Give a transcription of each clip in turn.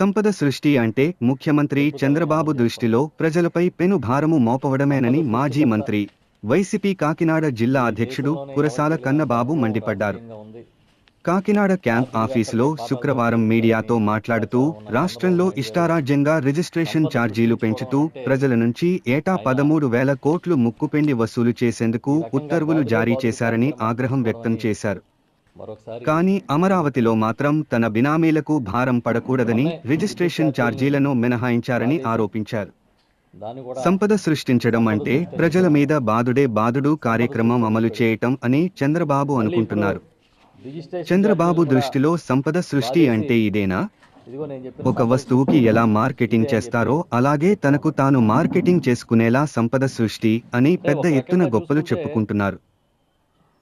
సంపద సృష్టి అంటే ముఖ్యమంత్రి చంద్రబాబు దృష్టిలో ప్రజలపై పెను భారము మోపవడమేనని మాజీ మంత్రి. వైసీపీ కాకినాడ జిల్లా అధ్యక్షుడు కురసాల కన్నబాబు మండిపడ్డారు. కాకినాడ క్యాంప్ ఆఫీసులో శుక్రవారం మీడియాతో మాట్లాడుతూ రాష్ట్రంలో ఇష్టారాజ్యంగా రిజిస్ట్రేషన్ ఛార్జీలు పెంచుతూ ప్రజల నుంచి ఏటా పదమూడు వేల కోట్లు ముక్కుపెండి వసూలు చేసేందుకు ఉత్తర్వులు జారీ చేశారని ఆగ్రహం వ్యక్తం చేశారు. కానీ అమరావతిలో మాత్రం తన బినామీలకు భారం పడకూడదని రిజిస్ట్రేషన్ ఛార్జీలను మినహాయించారని ఆరోపించారు. సంపద సృష్టించడం అంటే ప్రజల మీద బాదుడే బాదుడు కార్యక్రమం అమలు చేయటం అని చంద్రబాబు అనుకుంటున్నారు. చంద్రబాబు దృష్టిలో సంపద సృష్టి అంటే ఇదేనా? ఒక వస్తువుకి ఎలా మార్కెటింగ్ చేస్తారో అలాగే తనకు తాను మార్కెటింగ్ చేసుకునేలా సంపద సృష్టి అని పెద్ద ఎత్తున గొప్పలు చెప్పుకుంటున్నారు.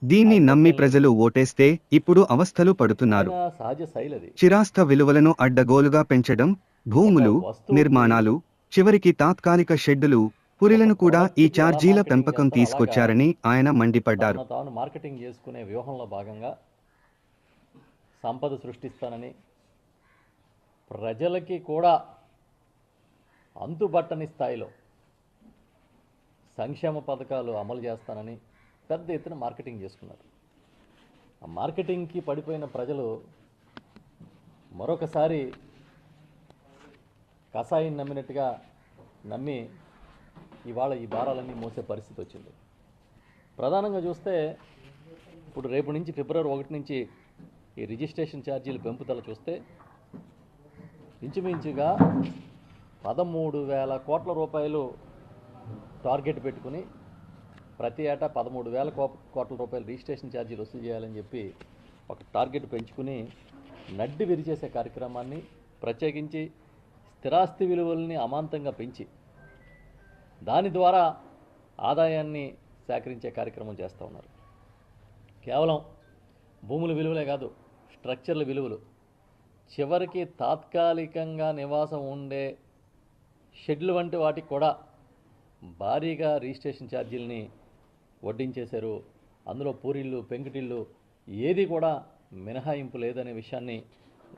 దీన్ని నమ్మి ప్రజలు ఓటేస్తే ఇప్పుడు అవస్థలు పడుతున్నారు. చిరాస్థ చిరాస్త విలువలను అడ్డగోలుగా పెంచడం భూములు నిర్మాణాలు చివరికి తాత్కాలిక షెడ్డులు పురిలను కూడా ఈ ఛార్జీల పెంపకం తీసుకొచ్చారని ఆయన మండిపడ్డారు. మార్కెటింగ్ చేసుకునే వ్యూహంలో భాగంగా సంపద సృష్టిస్తానని ప్రజలకి కూడా అంతుబట్టని స్థాయిలో సంక్షేమ పథకాలు అమలు చేస్తానని పెద్ద ఎత్తున మార్కెటింగ్ చేసుకున్నారు. ఆ మార్కెటింగ్కి పడిపోయిన ప్రజలు మరొకసారి కషాయం నమ్మినట్టుగా నమ్మి ఇవాళ ఈ భారాలన్నీ మోసే పరిస్థితి వచ్చింది. ప్రధానంగా చూస్తే ఇప్పుడు రేపు నుంచి ఫిబ్రవరి ఒకటి నుంచి ఈ రిజిస్ట్రేషన్ ఛార్జీలు పెంపుదల చూస్తే ఇంచుమించుగా పదమూడు వేల కోట్ల రూపాయలు టార్గెట్ పెట్టుకుని ప్రతి ఏటా పదమూడు వేల కోట్ల రూపాయలు రిజిస్ట్రేషన్ ఛార్జీలు వసూలు చేయాలని చెప్పి ఒక టార్గెట్ పెంచుకుని నడ్డి విరిచేసే కార్యక్రమాన్ని ప్రత్యేకించి స్థిరాస్తి విలువల్ని అమాంతంగా పెంచి దాని ద్వారా ఆదాయాన్ని సేకరించే కార్యక్రమం చేస్తూ ఉన్నారు. కేవలం భూముల విలువలే కాదు స్ట్రక్చర్ల విలువలు. చివరికి తాత్కాలికంగా నివాసం ఉండే షెడ్లు వంటి వాటికి కూడా భారీగా రిజిస్ట్రేషన్ ఛార్జీలని వడ్డించేశారు. అందులో పూరిళ్ళు పెంకుటిళ్ళు ఏది కూడా మినహాయింపు లేదనే విషయాన్ని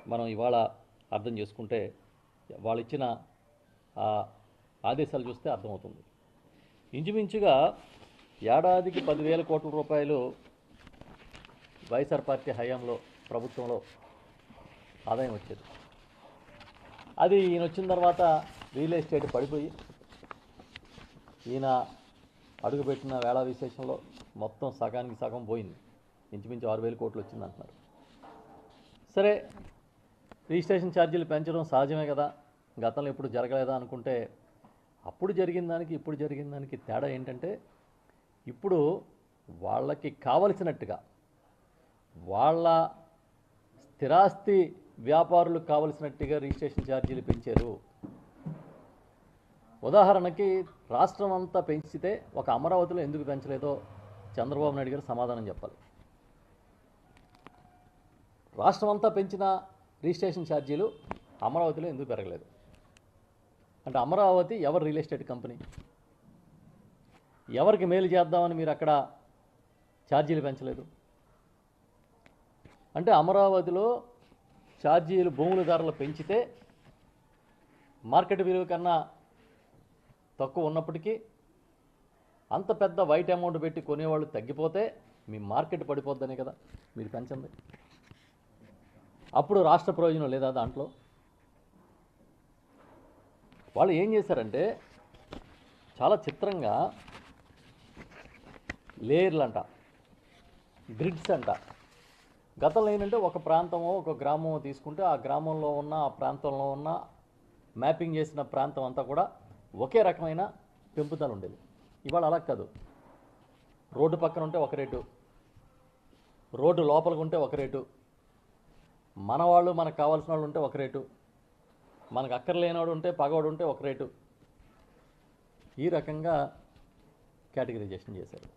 మనం ఇవాళ అర్థం చేసుకుంటే వాళ్ళు ఇచ్చిన ఆ ఆదేశాలు చూస్తే అర్థమవుతుంది. ఇంచుమించుగా ఏడాదికి పదివేల కోట్ల రూపాయలు వైఎస్ఆర్ పార్టీ హయాంలో ప్రభుత్వంలో ఆదాయం వచ్చేది. అది ఈయన వచ్చిన తర్వాత రియల్ ఎస్టేట్ పడిపోయి ఈయన అడుగుపెట్టిన వేళ విశేషంలో మొత్తం సగానికి సగం పోయింది. ఇంచుమించు ఆరు వేల కోట్లు వచ్చింది అంటున్నారు. సరే రిజిస్ట్రేషన్ ఛార్జీలు పెంచడం సహజమే కదా. గతంలో ఎప్పుడు జరగలేదా అనుకుంటే అప్పుడు జరిగిన దానికి ఇప్పుడు జరిగిన దానికి తేడా ఏంటంటే ఇప్పుడు వాళ్ళకి కావలసినట్టుగా వాళ్ళ స్థిరాస్తి వ్యాపారులకు కావలసినట్టుగా రిజిస్ట్రేషన్ ఛార్జీలు పెంచారు. ఉదాహరణకి రాష్ట్రం అంతా పెంచితే ఒక అమరావతిలో ఎందుకు పెంచలేదో చంద్రబాబు నాయుడు గారు సమాధానం చెప్పాలి. రాష్ట్రం అంతా పెంచిన రిజిస్ట్రేషన్ ఛార్జీలు అమరావతిలో ఎందుకు పెరగలేదు? అంటే అమరావతి ఎవరు రియల్ ఎస్టేట్ కంపెనీ? ఎవరికి మేలు చేద్దామని మీరు అక్కడ ఛార్జీలు పెంచలేదు? అంటే అమరావతిలో ఛార్జీలు భూముల ధరలు పెంచితే మార్కెట్ విలువ కన్నా తక్కువ ఉన్నప్పటికీ అంత పెద్ద వైట్ అమౌంట్ పెట్టి కొనేవాళ్ళు తగ్గిపోతే మీ మార్కెట్ పడిపోద్దనే కదా. మీరు పెంచండి. అప్పుడు రాష్ట్ర ప్రయోజనం లేదా దాంట్లో? వాళ్ళు ఏం చేశారంటే చాలా చిత్రంగా లేయర్లు అంట గ్రిడ్స్ అంట గతంలో ఏంటంటే ఒక ప్రాంతమో ఒక గ్రామమో తీసుకుంటే ఆ గ్రామంలో ఉన్న ఆ ప్రాంతంలో ఉన్న మ్యాపింగ్ చేసిన ప్రాంతం అంతా కూడా ఒకే రకమైన పెంపుదల ఉండేది. ఇవాళ అలా కాదు. రోడ్డు పక్కన ఉంటే ఒక రేటు రోడ్డు లోపలికి ఉంటే ఒక రేటు మన వాళ్ళు మనకు కావాల్సిన వాళ్ళు ఉంటే ఒక రేటు మనకు అక్కర్లేనివాడు ఉంటే పగవాడు ఉంటే ఒక రేటు. ఈ రకంగా కేటగిరైజేషన్ చేశారు.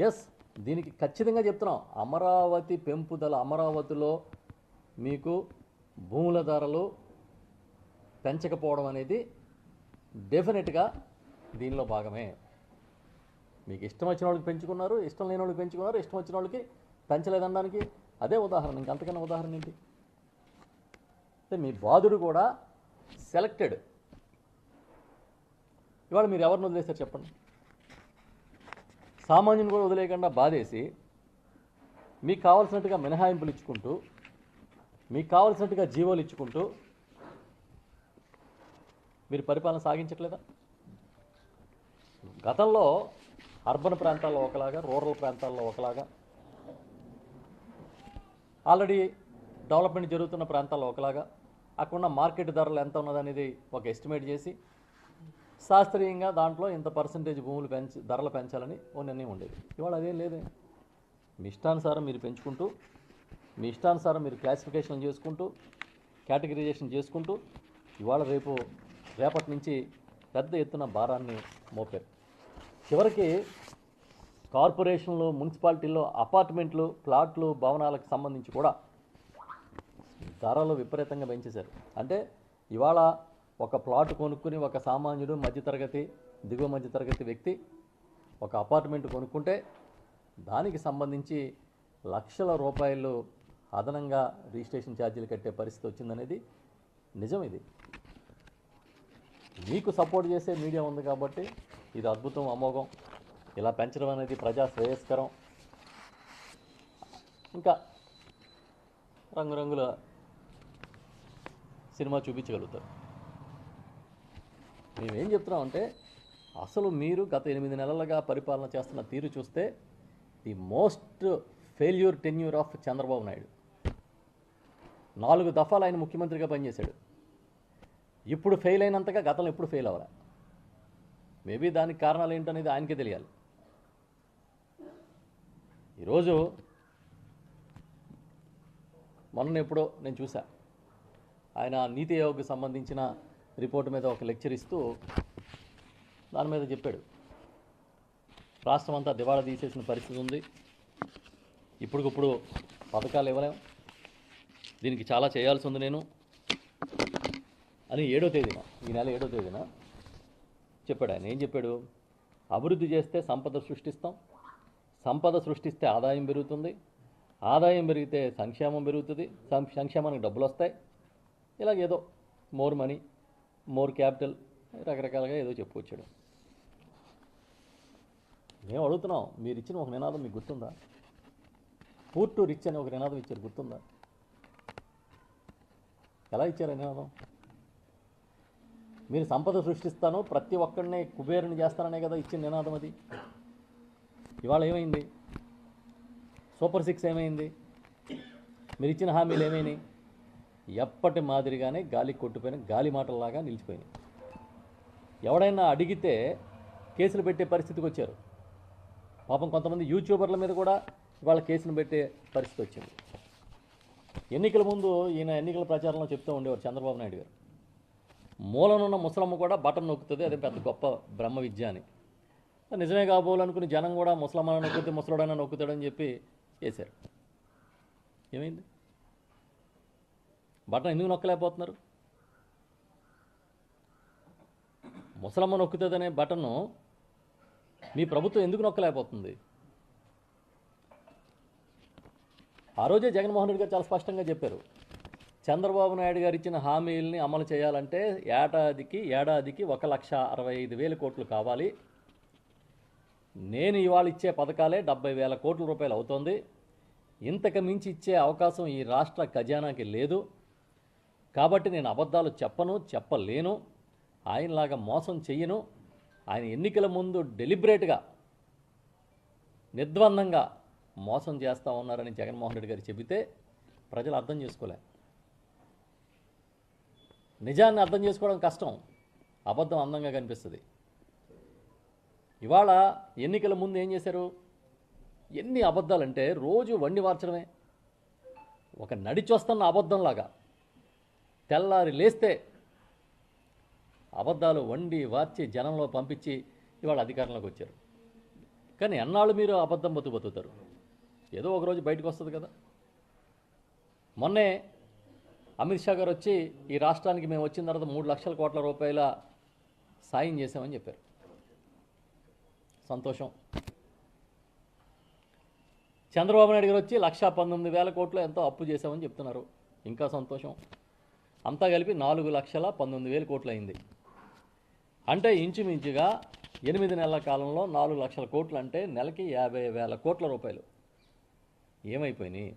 ఎస్ దీనికి ఖచ్చితంగా చెప్తున్నాం. అమరావతి పెంపుదల అమరావతిలో మీకు భూముల ధరలు పెంచకపోవడం అనేది డెఫినెట్గా దీనిలో భాగమే. మీకు ఇష్టం వచ్చిన వాళ్ళకి పెంచుకున్నారు ఇష్టం లేని వాళ్ళకి పెంచుకున్నారు ఇష్టం వచ్చిన వాళ్ళకి పెంచలేదనడానికి అదే ఉదాహరణ. ఇంకంతకన్నా ఉదాహరణ ఏంటి? అంటే మీ బాధుడు కూడా సెలెక్టెడ్ ఇవాళ మీరు ఎవరిని వదిలేస్తారు చెప్పండి? సామాన్యుని కూడా వదిలేయకుండా బాధేసి మీకు కావాల్సినట్టుగా మినహాయింపులు ఇచ్చుకుంటూ మీకు కావాల్సినట్టుగా జీవోలు ఇచ్చుకుంటూ మీరు పరిపాలన సాగించట్లేదా? గతంలో అర్బన్ ప్రాంతాల్లో ఒకలాగా రూరల్ ప్రాంతాల్లో ఒకలాగా ఆల్రెడీ డెవలప్మెంట్ జరుగుతున్న ప్రాంతాల్లో ఒకలాగా అక్కడ మార్కెట్ ధరలు ఎంత ఉన్నదనేది ఒక ఎస్టిమేట్ చేసి శాస్త్రీయంగా దాంట్లో ఇంత పర్సంటేజ్ భూములు పెంచి ధరలు పెంచాలని ఓ నిర్ణయం ఉండేది. ఇవాళ అదేం లేదే. మీ ఇష్టానుసారం మీరు పెంచుకుంటూ మీ ఇష్టానుసారం మీరు క్లాసిఫికేషన్ చేసుకుంటూ కేటగిరైజేషన్ చేసుకుంటూ ఇవాళ రేపు రేపటి నుంచి పెద్ద ఎత్తున భారాన్ని మోపారు. చివరికి కార్పొరేషన్లు మున్సిపాలిటీల్లో అపార్ట్మెంట్లు ప్లాట్లు భవనాలకు సంబంధించి కూడా ధరలు విపరీతంగా పెంచేశారు. అంటే ఇవాళ ఒక ప్లాట్ కొనుక్కుని ఒక సామాన్యుడు మధ్యతరగతి దిగువ మధ్యతరగతి వ్యక్తి ఒక అపార్ట్మెంట్ కొనుక్కుంటే దానికి సంబంధించి లక్షల రూపాయలు అదనంగా రిజిస్ట్రేషన్ ఛార్జీలు కట్టే పరిస్థితి వచ్చిందనేది నిజం ఇది. మీకు సపోర్ట్ చేసే మీడియా ఉంది కాబట్టి ఇది అద్భుతం అమోఘం. ఇలా పెంచడం అనేది ప్రజా శ్రేయస్కరం. ఇంకా రంగురంగుల సినిమా చూపించగలుగుతారు. మేమేం చెప్తున్నామంటే అసలు మీరు గత ఎనిమిది నెలలుగా పరిపాలన చేస్తున్న తీరు చూస్తే the most failure tenure of Chandrababu Naidu. నాలుగు దఫాలు ఆయన ముఖ్యమంత్రిగా పనిచేశాడు. ఇప్పుడు ఫెయిల్ అయినంతగా గతంలో ఎప్పుడు ఫెయిల్ అవ్వరా మేబీ దానికి కారణాలు ఏంటనేది ఆయనకే తెలియాలి. ఈరోజు మొన్న ఎప్పుడో నేను చూసా ఆయన నీతి ఆయోగ్కి సంబంధించిన రిపోర్ట్ మీద ఒక లెక్చర్ ఇస్తూ దాని మీద చెప్పాడు. రాష్ట్రం అంతా దివాళా తీసేసిన పరిస్థితి ఉంది. ఇప్పటికిప్పుడు పథకాలు ఇవ్వలేం. దీనికి చాలా చేయాల్సి ఉంది నేను అని ఏడో తేదీన ఈ నెల ఏడో తేదీన చెప్పాడు ఆయన. ఏం చెప్పాడు? అభివృద్ధి చేస్తే సంపద సృష్టిస్తాం. సంపద సృష్టిస్తే ఆదాయం పెరుగుతుంది. ఆదాయం పెరిగితే సంక్షేమం పెరుగుతుంది. సం- సంక్షేమానికి డబ్బులు వస్తాయి ఇలాగేదో మోర్ మనీ మోర్ క్యాపిటల్ రకరకాలుగా ఏదో చెప్పుకొచ్చాడు మేము అడుగుతున్నాం మీరు ఇచ్చిన ఒక నినాదం మీకు గుర్తుందా? పూర్ టు రిచ్ అని ఒక నినాదం ఇచ్చారు గుర్తుందా? ఎలా ఇచ్చారు నినాదం? మీరు సంపద సృష్టిస్తాను ప్రతి ఒక్కడిని కుబేరుని చేస్తాననే కదా ఇచ్చిన నినాదం అది. ఇవాళ ఏమైంది? సూపర్ సిక్స్ ఏమైంది? మీరు ఇచ్చిన హామీలు ఏమైనాయి? ఎప్పటి మాదిరిగానే గాలి కొట్టుపోయిన గాలి మాటల్లాగా నిలిచిపోయినాయి ఎవడైనా అడిగితే కేసులు పెట్టే పరిస్థితికి వచ్చారు. పాపం కొంతమంది యూట్యూబర్ల మీద కూడా ఇవాళ కేసులు పెట్టే పరిస్థితి వచ్చింది. ఎన్నికల ముందు ఈయన ఎన్నికల ప్రచారంలో చెప్తూ ఉండేవారు చంద్రబాబు నాయుడు గారు. మూలనున్న ముసలమ్మ కూడా బటన్ నొక్కుతుంది అదే పెద్ద గొప్ప బ్రహ్మ విద్య అని. నిజమే కాబోలనుకుని జనం కూడా ముసలమ్మ నొక్కితే ముసలుడైనా నొక్కుతాడని చెప్పి చేశారు ఏమైంది? బటన్ ఎందుకు నొక్కలేకపోతున్నారు? ముసలమ్మ నొక్కుతుందనే బటన్ను మీ ప్రభుత్వం ఎందుకు నొక్కలేకపోతుంది? ఆ రోజే జగన్మోహన్ రెడ్డి గారు చాలా స్పష్టంగా చెప్పారు. చంద్రబాబు నాయుడు గారు ఇచ్చిన హామీల్ని అమలు చేయాలంటే ఏడాదికి ఏడాదికి ఒక లక్ష అరవై ఐదు వేల కోట్లు కావాలి. నేను ఇవాళ ఇచ్చే పథకాలే డెబ్బై వేల కోట్ల రూపాయలు అవుతోంది. ఇంతకు మించి ఇచ్చే అవకాశం ఈ రాష్ట్ర ఖజానాకి లేదు. కాబట్టి నేను అబద్ధాలు చెప్పను చెప్పలేను. ఆయనలాగా మోసం చెయ్యను. ఆయన ఎన్నికల ముందు డెలిబరేట్గా నిర్ద్వందంగా మోసం చేస్తూ ఉన్నారని జగన్మోహన్ రెడ్డి గారు చెబితే ప్రజలు అర్థం చేసుకోలే. నిజాన్ని అర్థం చేసుకోవడం కష్టం. అబద్ధం అందంగా కనిపిస్తుంది. ఇవాళ ఎన్నికల ముందు ఏం చేశారు? ఎన్ని అబద్ధాలంటే రోజు వండి మార్చడమే. ఒక నడిచొస్తున్న అబద్ధంలాగా. తెల్లారి లేస్తే అబద్ధాలు వండి వార్చి జనంలో పంపించి ఇవాళ అధికారంలోకి వచ్చారు. కానీ ఎన్నాళ్ళు మీరు అబద్ధం బతు బతుకుతారు? ఏదో ఒకరోజు బయటకు వస్తుంది కదా. మొన్నే అమిత్ షా గారు వచ్చి ఈ రాష్ట్రానికి మేము వచ్చిన తర్వాత మూడు లక్షల కోట్ల రూపాయల సాయం చేశామని చెప్పారు. సంతోషం. చంద్రబాబు నాయుడు గారు వచ్చి లక్షా పంతొమ్మిది వేల కోట్లు ఎంతో అప్పు చేశామని చెప్తున్నారు. ఇంకా సంతోషం. అంతా కలిపి నాలుగు లక్షల పంతొమ్మిది వేల కోట్లు అయింది అంటే ఇంచుమించుగా ఎనిమిది నెలల కాలంలో నాలుగు లక్షల కోట్లు అంటే నెలకి యాభై వేల కోట్ల రూపాయలు. ఏమైపోయినాయి?